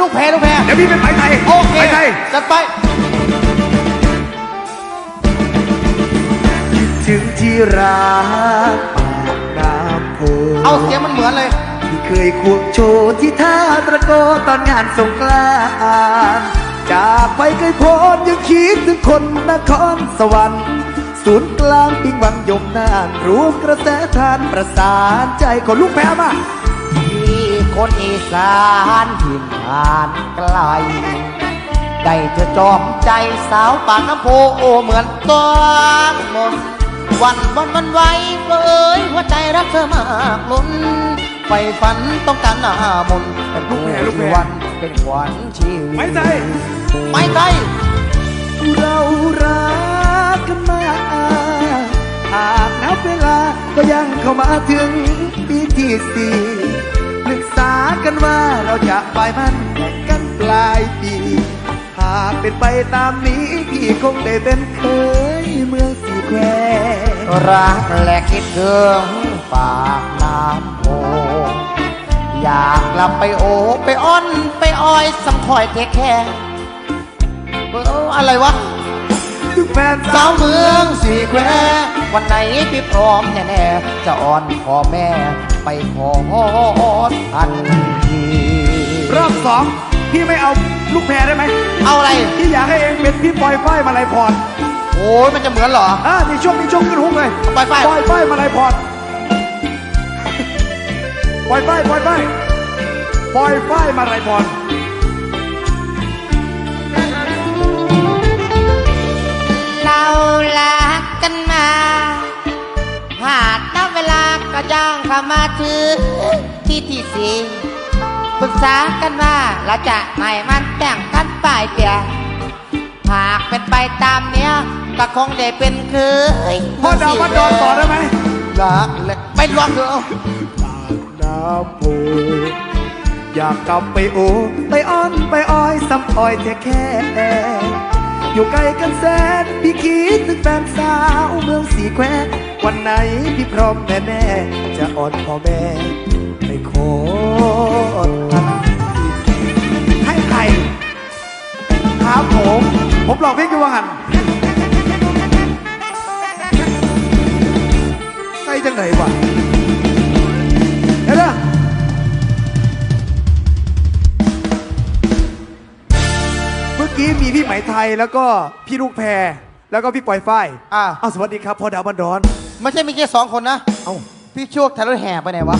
ลูกแพรลูกแพรเดี๋ยวพี่เป็นไหมไทยโอเคไหมไทยจัดไปถึงที่รักปากน้ำโพเอาเสียงมันเหมือนเลย ที่เคยควงโชว์ที่ท่าตะโกตอนงานสงกรานต์จากไปเคยโพสต์ยังคิดถึงคนนครสวรรค์ศูนย์กลางปิงวังยมนานรวมกระแสทานประสานใจคนลูกแพ้มาที่ คนอีสานถิ่นผ่านไกล ได้เธอจอมใจสาวปากน้ำโพโอเหมือนต้องมนต์วันวันวันไหวเอ้ยหัวใจรักเธอมากล้นไฟฝันต้องการหน้ามนต์เป็นลูกแพรลูกแพรวันเป็นขวัญชีวิตไหมไทยไม่ไทยเรารักกันมาหากนับเวลาก็ยังเข้ามาถึงปีที่สี่ ปรึกษากันว่าเราจะไปมันแต่งกันปลายปีหากเป็นไปตามนี้พี่คงได้เป็นเคยเมืองสีแควรักและคิดถึงปากน้ำโพอยากกลับไปโอไปอ้อนไปอ้อยสัมคอยเทคแค่อะไรวะแฟนสาวเมืองสีแคววันไหนพี่พร้อมแน่ๆจะอ่อนขอแม่ไปขอ ทันทีรอบสองพี่ไม่เอาลูกแพรได้ไหมเอาอะไร พี่อยากให้เองเป็นพี่ปล่อยฝ้ายมาลายพรโอ้ยมันจะเหมือนเหรอ อ่านี่ช่วงนี้ช่วงขึ้นหุ้มเลยปล่อยฝ้ายปล่อยฝ้ายมาลายพรปล่อยฝ้ายปล่อยฝ้ายปล่อยฝ้ายมาลายพร มาถึงที่ที่สี่ปรึกษากันว่าเราจะให้มันแต่งกันปลายเปียหากเป็นไปตามเนี้ยก็คงได้เป็นเคยพ่อดาวมาดอนต่อได้ไหมรักและไปร้องเถอะปากน้ำโพอยากกลับไปโอไปอ้อนไปอ้อยซ้ำอ้อยแท้แค่อยู่ไกลกันแสนพี่คิดถึงแฟนสาวเมืองสีแคว วันไหนพี่พร้อมแน่แน่ๆจะอ่อนพ่อแม่ไปขอทันทีให้ใครครับผมผมลอกเพลงอยู่ว่าหันใส่จังไหนวะเดี๋ยวเมื่อกี้มีพี่ไหมไทยแล้วก็พี่ลูกแพร แล้วก็พี่ปอยฝ้ายอะเอาสวัสดีครับพ่อดาวบันดอน ไม่ใช่มีแค่สองคนนะ เอ้าพี่โชคถ่ายรถแห่ไปไหนวะ